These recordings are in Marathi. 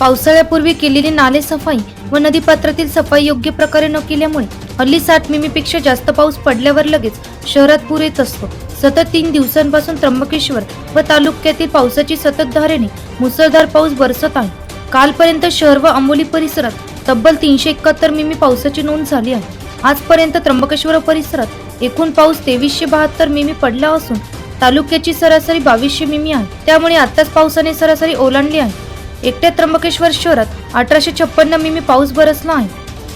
पावसाळ्यापूर्वी केलेली नाले सफाई व नदीपात्रातील सफाई योग्य प्रकारे न केल्यामुळे हल्ली साठ मिमीपेक्षा जास्त पाऊस पडल्यावर लगेच शहरात पूर येत असतो. सतत तीन दिवसांपासून त्र्यंबकेश्वर व तालुक्यातील पावसाची सतत धारेने मुसळधार पाऊस बरसत आहे. कालपर्यंत शहर व अंबोली परिसरात तब्बल तीनशे एकाहत्तर मिमी पावसाची नोंद झाली आहे. आजपर्यंत त्र्यंबकेश्वर परिसरात एकूण पाऊस तेवीसशे बहात्तर मिमी पडला असून तालुक्याची सरासरी बावीसशे मिमी आहे. त्यामुळे आताच पावसाने सरासरी ओलांडली आहे. एकट्या त्र्यंबकेश्वर शहरात अठराशे छप्पन्न मिमी पाऊस बरसला आहे.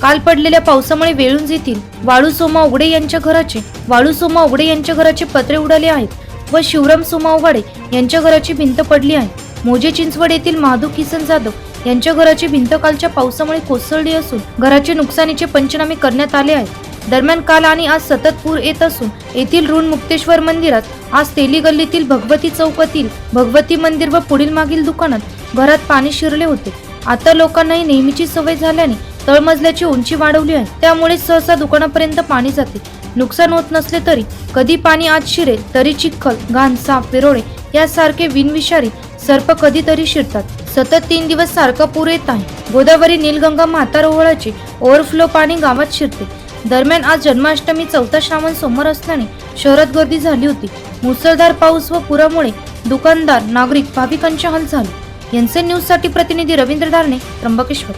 काल पडलेल्या पावसामुळे वेळून येथील वाळू सोमा उघडे यांच्या घराचे वाळू सोमा उघडे यांच्या घराचे पत्रे उडाले आहेत व शिवराम सोमा उघडे यांच्या घराची भिंत पडली आहे. मोजे चिंचवड येथील महादू किसन जाधव यांच्या घराची भिंत कालच्या पावसामुळे कोसळली असून घराचे नुकसानीचे पंचनामे करण्यात आले आहेत. दरम्यान काल आणि आज सतत पूर येत असून येथील ऋण मुक्तेश्वर मंदिरात आज तेली गल्लीतील भगवती चौकातील भगवती मंदिर व पुढील मागील दुकानात घरात पाणी शिरले होते. आता लोकांनाही नेहमीची सवय झाल्याने तळमजल्याची उंची वाढवली आहे. त्यामुळे सहसा दुकानापर्यंत पाणी जाते. नुकसान होत नसले तरी कधी पाणी आत शिरेल तरी चिखल घाण साप विरोळे यासारखे विनविषारी सर्प कधीतरी शिरतात. सतत तीन दिवस सारखा पूर येत आहे गोदावरी नीलगंगा म्हातारोवळाचे ओव्हरफ्लो पाणी गावात शिरते. दरम्यान आज जन्माष्टमी चौथा श्रावण सोमवार असल्याने शहरात गर्दी झाली होती. मुसळधार पाऊस व पुरामुळे दुकानदार नागरिक भाविकांचे हाल झाले. एनसे न्यूजसाठी प्रतिनिधी रवींद्र धारणे त्र्यंबकेश्वर.